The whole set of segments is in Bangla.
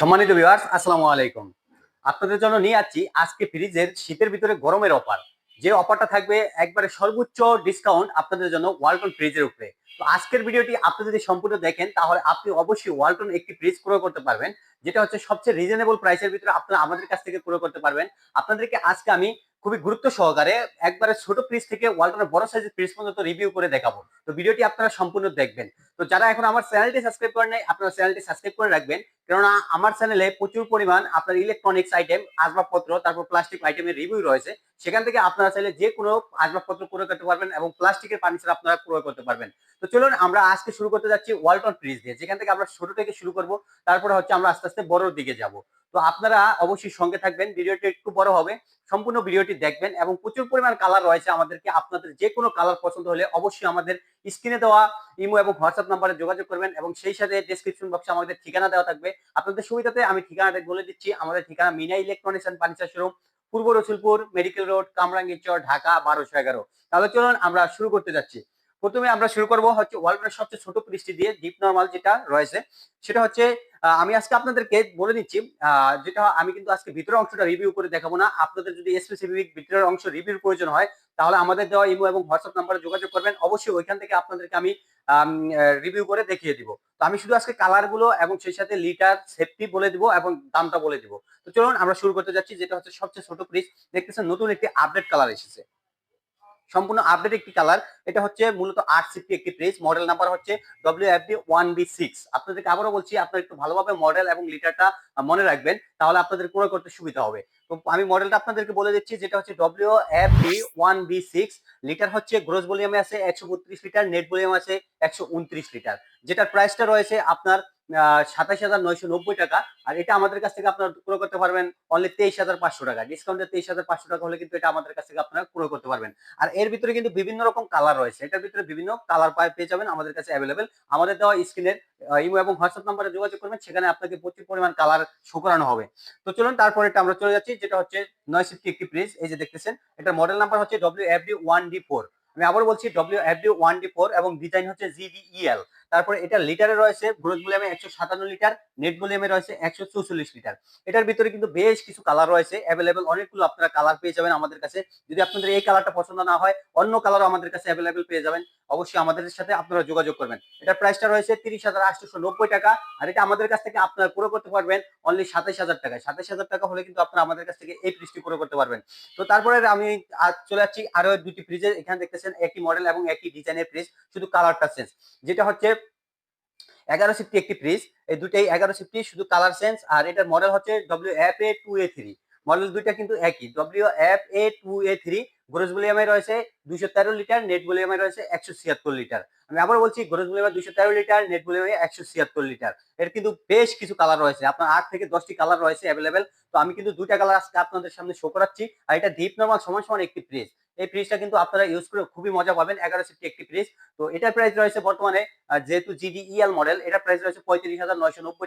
সম্মানিত ভিউয়ার্স আসসালামু আলাইকুম। আপনাদের জন্য নিয়ে আসছি আজকে ফ্রিজের শীতের ভিতরে গরমের অফার যে অফারটা থাকবে একবারে সর্বোচ্চ ডিসকাউন্ট আপনাদের জন্য ওয়ালটন ফ্রিজের উপরে। তো আজকের ভিডিওটি আপনি যদি সম্পূর্ণ দেখেন, তাহলে আপনি অবশ্যই ওয়ালটন একটি ফ্রিজ ক্রয় করতে পারবেন, যেটা হচ্ছে সবচেয়ে রিজনেবল প্রাইসের ভিতরে আপনারা আমাদের কাছ থেকে ক্রয় করতে পারবেন। আপনাদেরকে আজকে আমি খুবই গুরুত্ব সহকারে একবারে ছোট ফ্রিজ থেকে ওয়ালটনের বড় সাইজের ফ্রিজ পর্যন্ত রিভিউ করে দেখাবো। তো ভিডিওটি আপনারা সম্পূর্ণ দেখবেন। তো যারা এখন আমার চ্যানেলটি সাবস্ক্রাইব করেন নাই, আপনারা চ্যানেলটি সাবস্ক্রাইব করে রাখবেন। কেননা আমার চ্যানেলে প্রচুর পরিমাণ আপনার ইলেকট্রনিক্স আইটেম আসবাবপত্র, তারপর প্লাস্টিক আইটেমের রিভিউ রয়েছে। সেখান থেকে আপনারা চাইলে যে কোনো আসবাবপত্র ক্রয় করতে পারবেন এবং প্লাস্টিকের ফার্নিচার আপনারা ক্রয় করতে পারবেন। তো চলুন আমরা আজকে শুরু করতে যাচ্ছি ওয়ালটন ফ্রিজ দিয়ে। যেখান থেকে আমরা ছোট থেকে শুরু করব, তারপরে হচ্ছে আমরা আস্তে আস্তে বড়র দিকে যাব। তো আপনারা অবশ্যই সঙ্গে থাকবেন, ভিডিওটি একটু বড় হবে, সম্পূর্ণ ভিডিওটি দেখবেন এবং প্রচুর পরিমাণ কালার রয়েছে আমাদেরকে। আপনাদের যে কোনো কালার পছন্দ হলে অবশ্যই আমাদের স্ক্রিনে দেওয়া ইমো এবং হোয়াটসঅ্যাপ নাম্বারে যোগাযোগ করবেন এবং সেই সাথে ডিসক্রিপশন বক্সে আমাদের ঠিকানা দেওয়া থাকবে। আপনাদের সুবিধাতে আমি ঠিকানাটা বলে দিচ্ছি। আমাদের ঠিকানা Mina electronics and furniture showroom Purba Rasulpur medical road Kamrangi Kamrangirchar Dhaka, বারোশো এগারো। তাহলে চলুন আমরা শুরু করতে যাচ্ছি। প্রথমে আমরা শুরু করব হচ্ছে ওয়ার্ল্ডের সবচেয়ে ছোট পৃষ্টি দিয়ে ডিপ নর্মাল যেটা রয়েছে, সেটা হচ্ছে আমি আজকে আপনাদেরকে বলে দিচ্ছি যেটা আমি কিন্তু আজকে ভিতরের অংশটা রিভিউ করে দেখাবো না। আপনাদের যদি স্পেসিফিক ভিতরের অংশ রিভিউর প্রয়োজন হয়, তাহলে আমাদের দেওয়া ইমো এবং হোয়াটসঅ্যাপ নাম্বারে যোগাযোগ করবেন। অবশ্যই ওইখান থেকে আপনাদেরকে আমি রিভিউ করে দেখিয়ে দিব। তো আমি শুধু আজকে কালারগুলো এবং সেই সাথে লিটার সেফটি বলে দিব এবং দামটা বলে দিব। তো চলুন আমরা শুরু করতে যাচ্ছি, যেটা হচ্ছে সবচেয়ে ছোট ফ্রিজ দেখতেছেন নতুন একটি আপডেট কালার এসেছে। সম্পূর্ণ আপডেট একটি কালার এটা হচ্ছে মূলত আট সিফটি একটি ফ্রিজ মডেল নাম্বার হচ্ছে W F D one B six আপনাদেরকে আবারও বলছি, আপনারা একটু ভালোভাবে মডেল এবং লিটারটা মনে রাখবেন, তাহলে আপনাদের ক্রয় করতে সুবিধা হবে। তো আমি মডেলটা আপনাদেরকে বলে দিচ্ছি, যেটা হচ্ছে W F D one B six litre হচ্ছে গ্রোস ভলিউমে আছে একশো বত্রিশ লিটার নেট ভলিউম আছে একশো উনত্রিশ লিটার যেটার প্রাইসটা রয়েছে আপনার সাতাশ হাজার নয়শো নব্বই টাকা, আর এটা আমাদের কাছ থেকে আপনারা ক্রয় করতে পারবেন অনলি তেইশ হাজার পাঁচশো টাকা। ডিসকাউন্টে তেইশ হাজার পাঁচশো টাকা হলে কিন্তু এটা আমাদের কাছ থেকে আপনারা ক্রয় করতে পারবেন। আর এর ভিতরে কিন্তু বিভিন্ন রকম কালার রয়েছে। এটার ভিতরে বিভিন্ন কালার পায় যাবেন আমাদের কাছে অ্যাভেলেবেল আমাদের দেওয়া স্ক্রিনের ইমো এবং হোয়াটসঅ্যাপ নাম্বারে যোগাযোগ করবেন, সেখানে আপনাকে প্রচুর পরিমাণ কালার শো করানো হবে। তো চলুন, তারপরে এটা আমরা চলে যাচ্ছি, যেটা হচ্ছে নয় সিফটি একটি ফ্রিজ এই যে দেখতেছেন, এটার মডেল নাম্বার হচ্ছে W F D one D four আমি আবার বলছি W F D one D four এবং ডিজাইন হচ্ছে জিডিইএল তারপরে এটা লিটারে রয়েছে গ্রোথ ভলিউমে একশো সাতান্ন লিটার, নেট ভলিউমে রয়েছে একশো চৌচল্লিশ লিটার। এটার ভিতরে কিন্তু বেশ কিছু কালার রয়েছে অ্যাভেলেবেল অনেকগুলো আপনারা কালার পেয়ে যাবেন আমাদের কাছে। যদি আপনাদের এই কালারটা পছন্দ না হয়, অন্য কালারও আমাদের কাছে অ্যাভেলেবেল পেয়ে যাবেন। অবশ্যই আমাদের সাথে আপনারা যোগাযোগ করবেন। এটার প্রাইসটা রয়েছে তিরিশ হাজার আটশোশো নব্বই টাকা, আর এটা আমাদের কাছ থেকে আপনারা পুরো করতে পারবেন অনলি সাতাইশ হাজার টাকায়। সাতাইশ হাজার টাকা হলে কিন্তু আপনারা আমাদের কাছ থেকে এই ফ্রিজটি পুরো করতে পারবেন। তো তারপরে আমি চলে যাচ্ছি আরও দুটি ফ্রিজের এখানে দেখতেছেন একই মডেল এবং একই ডিজাইনের ফ্রিজ শুধু কালারটা চেঞ্জ যেটা হচ্ছে এগারো সিফটি একটি ফ্রিজ এই দুটাই এগারো সিফটি শুধু কালার চেঞ্জ আর এটার মডেল হচ্ছে W F A two A three model দুইটা কিন্তু একই W F A two A three gross ভলিউমে রয়েছে দুইশো তেরো লিটার নেট ভলিউমে রয়েছে একশো ছিয়াত্তর লিটার আমি আবার বলছি গ্রোস ভলিউমে দুইশো তেরো লিটার নেট ভলিউমে একশো ছিয়াত্তর লিটার এর কিন্তু বেশ কিছু কালার রয়েছে, আপনার আট থেকে দশটি কালার রয়েছে অ্যাভেলেবেল তো আমি কিন্তু দুইটা কালার আজকে আপনাদের সামনে শো করাচ্ছি, আর এটা ডিপ নর্মাল সমান সমান একটি ফ্রিজ এই ফ্রিজটা কিন্তু আপনারা ইউজ করে খুবই মজা পাবেন, এগারো সিফটি একটি ফ্রিজ তো এটার প্রাইস রয়েছে বর্তমানে যেহেতু জিডিইএল মডেল এটার প্রাইস রয়েছে পঁয়ত্রিশ হাজার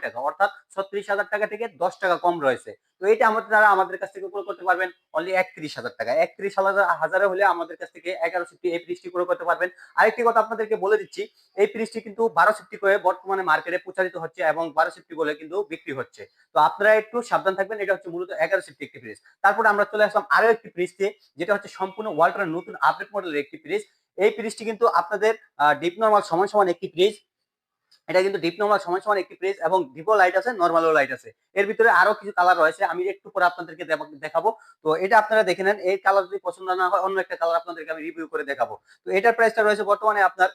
টাকা, অর্থাৎ ছত্রিশ হাজার টাকা থেকে দশ টাকা কম রয়েছে। তো এটা আপনারা আমাদের কাছ থেকে ক্রয় করতে পারবেন অনলি একত্রিশ হাজার টাকা। একত্রিশ হাজার হাজারে হলে আমাদের কাছ থেকে এগারো সিফটি এই ফ্রিজটি ক্রয় করতে পারবেন। আরেকটি কথা আপনাদেরকে বলে দিচ্ছি, এই ফ্রিজটি কিন্তু বারো সিফটি করে বর্তমানে মার্কেটে প্রচারিত হচ্ছে এবং বারো সিফটি করে কিন্তু বিক্রি হচ্ছে। তো আপনারা একটু সাবধান থাকবেন, এটা হচ্ছে মূলত এগারো সিফটি একটি ফ্রিজ তারপরে আমরা চলে আসলাম আরও একটি ফ্রিজতে যেটা হচ্ছে সম্পূর্ণ ওয়াল্টারের নতুন আপডেট মডেলের একটি ফ্রিজ এই ফ্রিজটি কিন্তু আপনাদের ডিপ নর্মাল সমান সমান একটি ফ্রিজ এটা কিন্তু ডিপ নর্মাল সমান সমান একটি ফ্রিজ এবং ডিপো লাইট আছে নর্মালও লাইট আছে। এর ভিতরে আরও কিছু কালার রয়েছে, আমি একটু পরে আপনাদেরকে দেখাবো। তো এটা আপনারা দেখে নেন, এই কালার যদি পছন্দ না হয়, অন্য একটা কালার আপনাদেরকে আমি রিভিউ করে দেখাবো। তো এটার প্রাইসটা রয়েছে বর্তমানে আপনার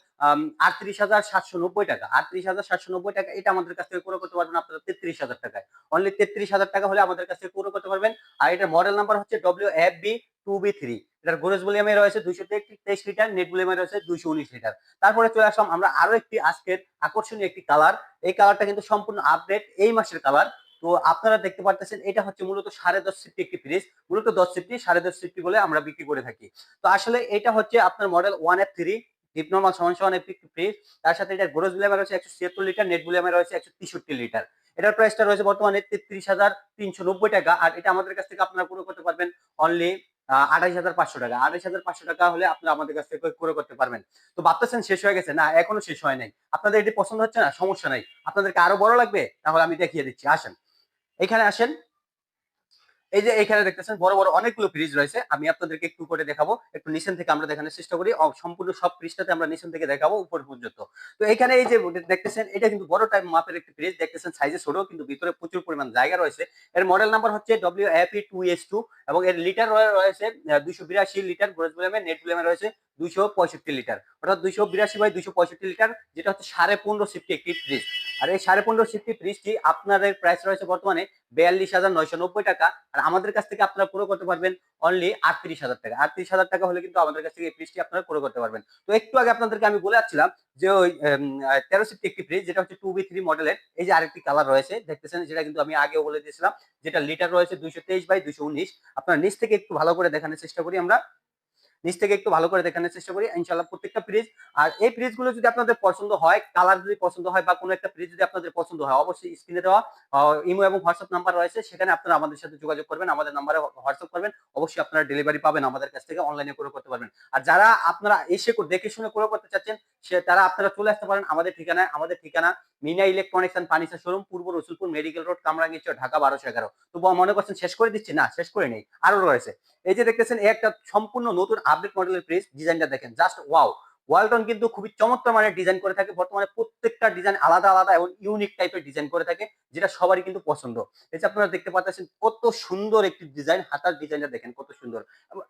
আটত্রিশ হাজার সাতশো নব্বই টাকা। আটত্রিশ হাজার সাতশো নব্বই টাকা, এটা আমাদের কাছ থেকে পুরো করতে পারবেন আপনারা তেত্রিশ হাজার টাকায়। অনলি তেত্রিশ হাজার টাকা হলে আমাদের কাছ থেকে পুরো করতে পারবেন। আর এটার মডেল নাম্বার হচ্ছে W F B two B three এটার গোরেজ ভলিউমে রয়েছে দুইশো তেইশ লিটার, নেট ভলিউমে রয়েছে দুইশো উনিশ লিটার। তারপরে চলে আসলাম আমরা আরও একটি আজকের আকর্ষণীয় একটি কালার এই কালারটা কিন্তু সম্পূর্ণ আপডেট এই মাসের কালার তো আপনারা দেখতে পারতেছেন, এটা হচ্ছে মূলত সাড়ে দশ সিফটি একটি ফ্রিজ মূলত দশ সিফটি সাড়ে দশ সিফটি বলে আমরা বিক্রি করে থাকি। তো আসলে এটা হচ্ছে আপনার model one F three deep সমান সমান ফ্রিজ তার সাথে এটার গ্রোজ ভলিউমে রয়েছে একশো ছিয়াত্তর লিটার, নেট ভলিউমে রয়েছে একশো তেষট্টি লিটার। এটার প্রাইসটা রয়েছে বর্তমানে তেত্রিশ হাজার তিনশো নব্বই টাকা। আর এটা আমাদের কাছ থেকে আপনারা পুরো করতে পারবেন অনলি আঠাইশ হাজার পাঁচশো টাকা। আঠাইশ হাজার পাঁচশো টাকা হলে আপনারা আমাদের কাছ থেকে ক্রয় করতে পারবেন। তো ভাবতেছেন শেষ হয়ে গেছে? না, এখনও শেষ হয় নাই। আপনাদের এটি পছন্দ হচ্ছে না? সমস্যা নাই। আপনাদেরকে আরও বড় লাগবে? তাহলে আমি দেখিয়ে দিচ্ছি। আসেন। এখানে আসেন। এই যে এখানে দেখতেছেন, বড় বড় অনেকগুলো ফ্রিজ রয়েছে। আমি আপনাদেরকে একটু করে দেখাবো। একটু নিচেন থেকে আমরা দেখানোর চেষ্টা করি। সম্পূর্ণ সব ফ্রিজটাতে আমরা নিচেন থেকে দেখাবো উপর পর্যন্ত। তো এখানে এই যে দেখতেছেন, এটা কিন্তু বড় টাইপ মাপের একটি ফ্রিজ দেখতেছেন সাইজে ছোট কিন্তু ভিতরে প্রচুর পরিমাণ জায়গা রয়েছে। এর মডেল নাম্বার হচ্ছে W F E two S two এবং এর লিটার রয়েছে দুইশো বিরাশি লিটার গ্রোজ বুলেমে নেট বুলেমে রয়েছে দুইশো পঁয়ষট্টি লিটার অর্থাৎ দুইশো বিরাশি বাই দুইশো পঁয়ষট্টি লিটার যেটা হচ্ছে সাড়ে পনেরো সিফটি একটি ফ্রিজ আর এই সাড়ে পনেরো সিফটি ফ্রিজটি আপনাদের প্রাইস রয়েছে বর্তমানে বিয়াল্লিশ হাজার নয়শো নব্বই টাকা। আর আমাদের কাছ থেকে আপনারা পুরো করতে পারবেন অনলি আটত্রিশ হাজার টাকা। আটত্রিশ হাজার টাকা হলে কিন্তু আমাদের কাছ থেকে এই ফ্রিজটি আপনারা পুরো করতে পারবেন। তো একটু আগে আপনাদেরকে আমি বলে যাচ্ছিলাম যে ওই তেরো সিফটি একটি ফ্রিজ যেটা হচ্ছে টু বি থ্রি মডেলের এই যে আরেকটি কালার রয়েছে, দেখতেছেন যেটা কিন্তু আমি আগেও বলে দিয়েছিলাম, যেটা লিটার রয়েছে দুইশো তেইশ বাই দুইশো উনিশ। আপনারা নিচ থেকে একটু ভালো করে দেখানোর চেষ্টা করি আমরা। নিচ থেকে একটু ভালো করে দেখানোর চেষ্টা করি ইনশাল্লাহ প্রত্যেকটা ফ্রিজ আর এই ফ্রিজগুলো যদি আপনাদের পছন্দ হয় কালার যদি পছন্দ হয় বা কোনো একটা ফ্রিজ যদি আপনাদের পছন্দ হয়, অবশ্যই স্ক্রিনে দেওয়া ইমো এবং হোয়াটসঅ্যাপ নাম্বার রয়েছে। সেখানে আপনারা আমাদের সাথে যোগাযোগ করবেন, আমাদের নাম্বারে হোয়াটসঅ্যাপ করবেন। অবশ্যই আপনারা ডেলিভারি পাবেন আমাদের কাছ থেকে অনলাইনে করে করতে পারবেন। আর যারা আপনারা এসে দেখে শুনে করে করতে চাচ্ছেন, সে তারা আপনারা চলে আসতে পারেন আমাদের ঠিকানায়। আমাদের ঠিকানা Mina electronics and furniture showroom Purba Rasulpur medical road Kamrangir Dhaka বারোশো এগারো। তো মনে করছেন শেষ করে দিচ্ছি? না, শেষ করে নেই। আরও রয়েছে। এই যে দেখতেছেন একটা সম্পূর্ণ নতুন আপডেট মডেলের ফ্রিজ ডিজাইনটা দেখেন। জাস্ট ওয়াও ওয়ালটন কিন্তু খুবই চমৎকার মানের ডিজাইন করে থাকে। বর্তমানে প্রত্যেকটা ডিজাইন আলাদা আলাদা এবং ইউনিক টাইপের ডিজাইন করে থাকে, যেটা সবারই কিন্তু পছন্দ। এই আপনারা দেখতে পাচ্ছেন, কত সুন্দর একটি ডিজাইন হাতার ডিজাইনটা দেখেন, কত সুন্দর।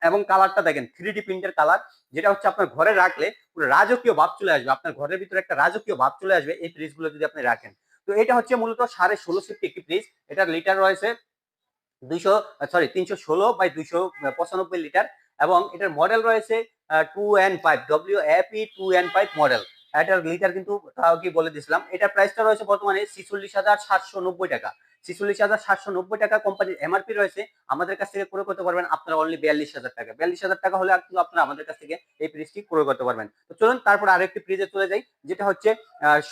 এবং- কালারটা দেখেন থ্রি ডি প্রিন্টের কালার যেটা হচ্ছে আপনার ঘরে রাখলে রাজকীয় ভাব চলে আসবে। আপনার ঘরের ভিতরে একটা রাজকীয় ভাব চলে আসবে, এই ফ্রিজগুলো যদি আপনি রাখেন। তো এটা হচ্ছে মূলত সাড়ে ষোলো সিফটি একটি ফ্রিজ এটার লিটার রয়েছে দুইশো সরি তিনশো ষোলো বাই দুইশো পঁচানব্বই লিটার এবং এটার মডেল রয়েছে two N five W E two N five model এটার লিটার কিন্তু তাও কি বলে দিয়েছিলাম এটার প্রাইসটা রয়েছে বর্তমানে ছিচল্লিশ হাজার সাতশো নব্বই টাকা। ছিচল্লিশ হাজার সাতশো নব্বই টাকা কোম্পানির এমআরপি রয়েছে, আমাদের কাছ থেকে ক্রয় করতে পারবেন আপনারা অনলি বিয়াল্লিশ হাজার টাকা। বিয়াল্লিশ হাজার টাকা হলে কিন্তু আপনারা আমাদের কাছ থেকে এই ফ্রিজটি ক্রয় করতে পারবেন। তো চলুন তারপর আরেকটি ফ্রিজে চলে যাই, যেটা হচ্ছে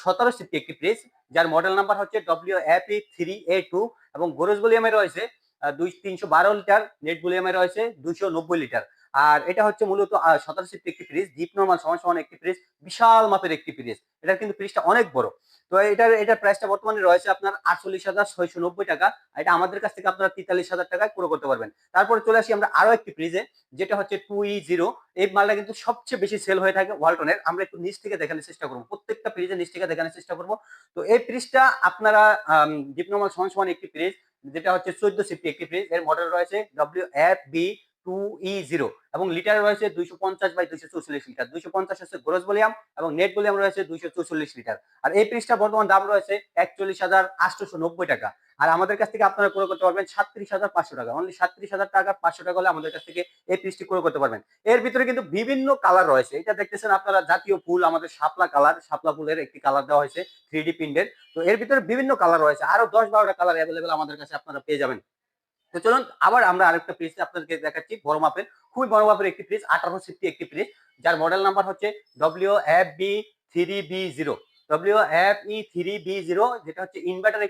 সতেরো সিফটি একটি ফ্রিজ যার মডেল নাম্বার হচ্ছে W E three A two এবং গোরজ ভলিউমে রয়েছে দুই, তিনশো বারো লিটার নেট দুইশো নব্বই লিটার। আর এটা হচ্ছে মূলত একটি ফ্রিজ একটি ফ্রিজ বিশাল মাপের একটি ফ্রিজ কিন্তু অনেক বড়। আটচল্লিশ হাজার ছয়শো নব্বই টাকা। এটা আমাদের কাছ থেকে আপনারা তেতাল্লিশ হাজার টাকায় করতে পারবেন। তারপরে চলে আসি আমরা আরও একটি ফ্রিজে যেটা হচ্ছে টু ই জিরো এই মালটা কিন্তু সবচেয়ে বেশি সেল হয়ে থাকে ওয়ালটনের। আমরা একটু নিচ থেকে দেখানোর চেষ্টা করব। প্রত্যেকটা ফ্রিজের নিচ থেকে দেখানোর চেষ্টা করব। তো এই ফ্রিজটা আপনারা ডিপ নর্মাল সমান সমান একটি ফ্রিজ যেটা হচ্ছে চোদ্দ সিফটি একটি ফ্রিজ এর মডেল রয়েছে W F B two E zero এবং লিটার রয়েছে দুইশো পঞ্চাশ বাই দুইশো চৌচল্লিশ লিটার দুইশো পঞ্চাশ হচ্ছে গ্রোস ভলিউম এবং নেট ভলিউম রয়েছে দুইশো চৌচল্লিশ লিটার আর এই ফ্রিজটা বর্তমান দাম রয়েছে একচল্লিশ হাজার আটশোশো নব্বই টাকা। আর আমাদের কাছ থেকে আপনারা ক্রয় করতে পারবেন সাতত্রিশ হাজার পাঁচশো টাকা। অনলি সাতত্রিশ হাজার টাকা, পাঁচশো টাকা হলে আমাদের কাছ থেকে এই ফ্রিজটি ক্রয় করতে পারবেন। এর ভিতরে কিন্তু বিভিন্ন কালার রয়েছে। এটা দেখতেছেন আপনারা, জাতীয় ফুল, আমাদের শাপলা কালার শাপলা ফুলের একটি কালার দেওয়া হয়েছে থ্রি ডি প্রিন্টের তো এর ভিতরে বিভিন্ন কালার রয়েছে। আরও দশ বারোটা কালার অ্যাভেলেবেল আমাদের কাছে আপনারা পেয়ে যাবেন। তো চলুন, আবার আমরা আরেকটা পিস আপনাদেরকে দেখাচ্ছি, বড় মাপের। খুবই বড় মাপের একটি পিস আঠারো সিফটি একটি পিস যার মডেল নাম্বার হচ্ছে W F B three B zero inverter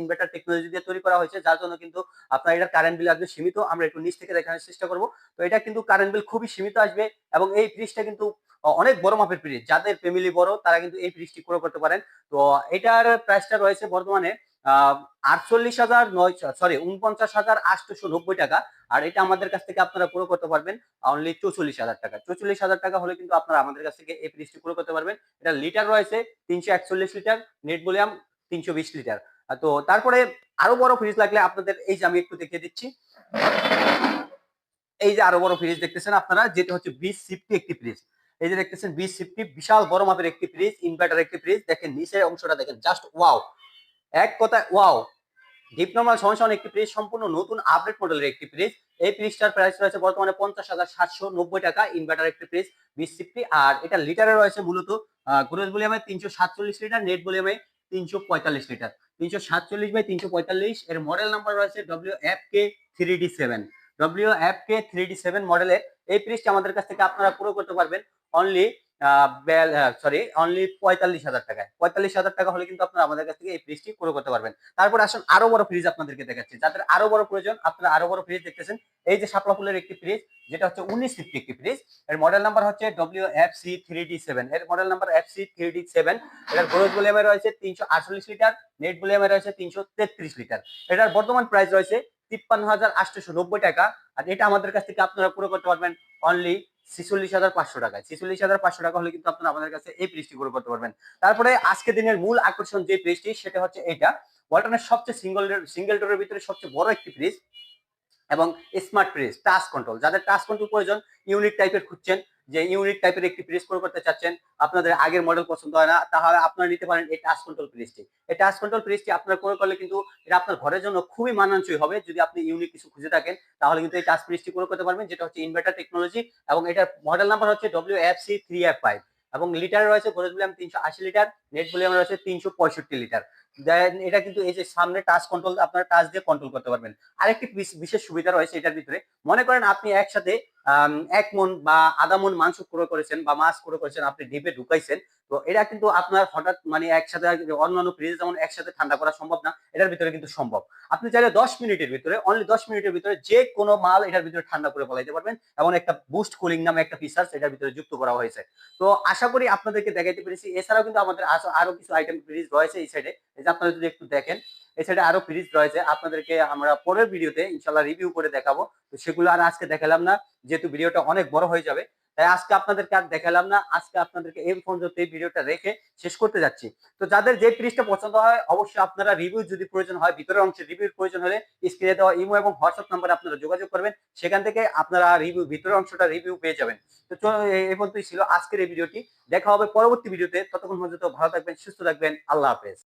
inverter technology দিয়ে তৈরি করা হয়েছে, যার জন্য কিন্তু আপনার কারেন্ট বিল সীমিত, আমরা একটু নিচ থেকে দেখানোর চেষ্টা করব। তো এটা কিন্তু কারেন্ট বিল খুবই সীমিত আসবে এবং এই কিন্তু অনেক বড় মাপের ফ্রিজ যাদের ফ্যামিলি বড়, তারা কিন্তু এই ফ্রিজটি ক্রয় করতে পারেন। তো এটার প্রাইসটা রয়েছে বর্তমানে আটচল্লিশ হাজার নয় উনপঞ্চাশ হাজার আটশোশো নব্বই টাকা। তো তারপরে আরও বড় ফ্রিজ লাগলে আপনাদের, এই যে আমি একটু দেখিয়ে দিচ্ছি। এই যে আরও বড় ফ্রিজ দেখতেছেন আপনারা, যেটা হচ্ছে বিশ সিফটি একটি ফ্রিজ এই যে দেখতেছেন বিশ সিফটি বিশাল বড় মাপের একটি ফ্রিজ ইনভার্টার একটি ফ্রিজ দেখেন নিচের অংশটা দেখেন জাস্ট ওয়াও এক কথায় ওয়াও ডিপ নর্মাল সমান একটি ফ্রিজ সম্পূর্ণ নতুন আপডেট মডেলের একটি ফ্রিজ এই ফ্রিজটার প্রাইস রয়েছে বর্তমানে পঞ্চাশ হাজার সাতশো নব্বই টাকা। ইনভার্টার একটি ফ্রিজ বিশ সিফটি আর এটা লিটারে রয়েছে মূলত গ্রোজ ভলিউমে তিনশো সাতচল্লিশ লিটার নেট ভলিউমে তিনশো পঁয়তাল্লিশ লিটার। তিনশো সাতচল্লিশ বাই তিনশো পঁয়তাল্লিশ, এর মডেল নাম্বার রয়েছে W F K three D seven W F K three D seven মডেলের এই ফ্রিজটা আমাদের কাছ থেকে আপনারা পুরো করতে পারবেন। অনলি সরি অনলি পঁয়তাল্লিশ হাজার টাকায়। পঁয়তাল্লিশ হাজার টাকা হলে কিন্তু আপনারা আমাদের কাছ থেকে এই ফ্রিজটি করে করতে পারবেন। তারপর আসুন আরও বড় ফ্রিজ আপনাদেরকে দেখাচ্ছি। যাদের আরও বড় প্রয়োজন, আপনারা আরও বড় ফ্রিজ দেখতেছেন। এই যে শাপলা ফুলের একটি ফ্রিজ যেটা হচ্ছে উনিশ ফিফটি একটি ফ্রিজ এর মডেল নাম্বার হচ্ছে W F C three D seven এর model number F C three D seven এটার গ্রোথ ভলিউমে রয়েছে তিনশো আটচল্লিশ লিটার নেট ভলিউমে রয়েছে তিনশো তেত্রিশ লিটার। এটার বর্তমান প্রাইস রয়েছে তিপ্পান্ন হাজার আটশোশো নব্বই টাকা। আর এটা আমাদের কাছ থেকে আপনারা পুরো করতে পারবেন অনলি ছিচল্লিশ হাজার পাঁচশো টাকায়। ছিচল্লিশ হাজার পাঁচশো টাকা হলে কিন্তু আপনারা আমাদের কাছে এই পেজটি গ্রো করতে পারবেন। তারপরে আজকে দিনের মূল আকর্ষণ যে পেজটি সেটা হচ্ছে এটা। ওয়ালটনের সবচেয়ে সিঙ্গল সিঙ্গেল ডোরের ভিতরে সবচেয়ে বড় একটি ফ্রিজ এবং স্মার্ট ফ্রিজ টাচ কন্ট্রোল যাদের টাচ কন্ট্রোল প্রয়োজন ইউনিক টাইপের খুঁজছেন যে ইউনিক টাইপের একটি ফ্রিজ করে করতে চাচ্ছেন, আপনাদের আগের মডেল পছন্দ হয় না, তাহলে আপনারা নিতে পারেন এই টাচ কন্ট্রোল ফ্রিজটি এই টাচ কন্ট্রোল ফ্রিজটি আপনারা করে করলে কিন্তু এটা আপনার ঘরের জন্য খুবই মানানসই হবে, যদি আপনি ইউনিক কিছু খুঁজে থাকেন, তাহলে কিন্তু এই টাচ ফ্রিজটি করে করতে পারবেন, যেটা হচ্ছে ইনভার্টার টেকনোলজি এবং এটার মডেল নাম্বার হচ্ছে W F C three F five এবং লিটার রয়েছে গোরেজ ভলিউম তিনশো আশি লিটার নেট ভলিউম রয়েছে তিনশো পঁয়ষট্টি লিটার এটা কিন্তু এই যে সামনে টাচ কন্ট্রোল আপনারা টাচ দিয়ে কন্ট্রোল করতে পারবেন। আরেকটি বিশেষ সুবিধা রয়েছে এটার ভিতরে। মনে করেন আপনি একসাথে এক মন বা আধা মন মাংস ক্রয় করেছেন বা মাছ ক্রয় করেছেন, আপনি ডিপে ঢুকাইছেন, তো এটা কিন্তু আপনার হঠাৎ মানে একসাথে অন্যান্য ফ্রিজ যেমন একসাথে ঠান্ডা করা সম্ভব না, এটার ভিতরে কিন্তু সম্ভব। আপনি চাইলে দশ মিনিটের ভিতরে অনলি দশ মিনিটের ভিতরে যে কোনো মাল এটার ভিতরে ঠান্ডা করে ফলাইতে পারবেন, এবং একটা বুস্ট কুলিং নামে একটা ফিচার্স এটার ভিতরে যুক্ত করা হয়েছে। তো আশা করি আপনাদেরকে দেখাইতে পেরেছি। এছাড়াও কিন্তু আমাদের আরও কিছু আইটেম ফ্রিজ রয়েছে এই সাইডে যে আপনারা যদি একটু দেখেন সাইডে আরও ফ্রিজ রয়েছে, আপনাদেরকে আমরা পরের ভিডিওতে ইনশাল্লাহ রিভিউ করে দেখাবো। তো সেগুলো আর আজকে দেখালাম না, যেহেতু ভিডিওটা অনেক বড় হয়ে যাবে, তাই আজকে আপনাদেরকে আর দেখালাম না, আজকে আপনাদেরকে এই পর্যন্ত এই ভিডিওটা রেখে শেষ করতে যাচ্ছি। তো যাদের যে ফ্রিজটা পছন্দ হয়, অবশ্যই আপনারা রিভিউ যদি প্রয়োজন হয়, ভিতরের অংশে রিভিউর প্রয়োজন হলে স্ক্রিনে দেওয়া ইমো এবং হোয়াটসঅ্যাপ নাম্বারে আপনারা যোগাযোগ করবেন, সেখান থেকে আপনারা রিভিউ ভিতরের অংশটা রিভিউ পেয়ে যাবেন। তো এই পর্যন্তই ছিল আজকের এই ভিডিওটি দেখা হবে পরবর্তী ভিডিওতে ততক্ষণ পর্যন্ত ভালো থাকবেন, সুস্থ থাকবেন, আল্লাহ হাফেজ।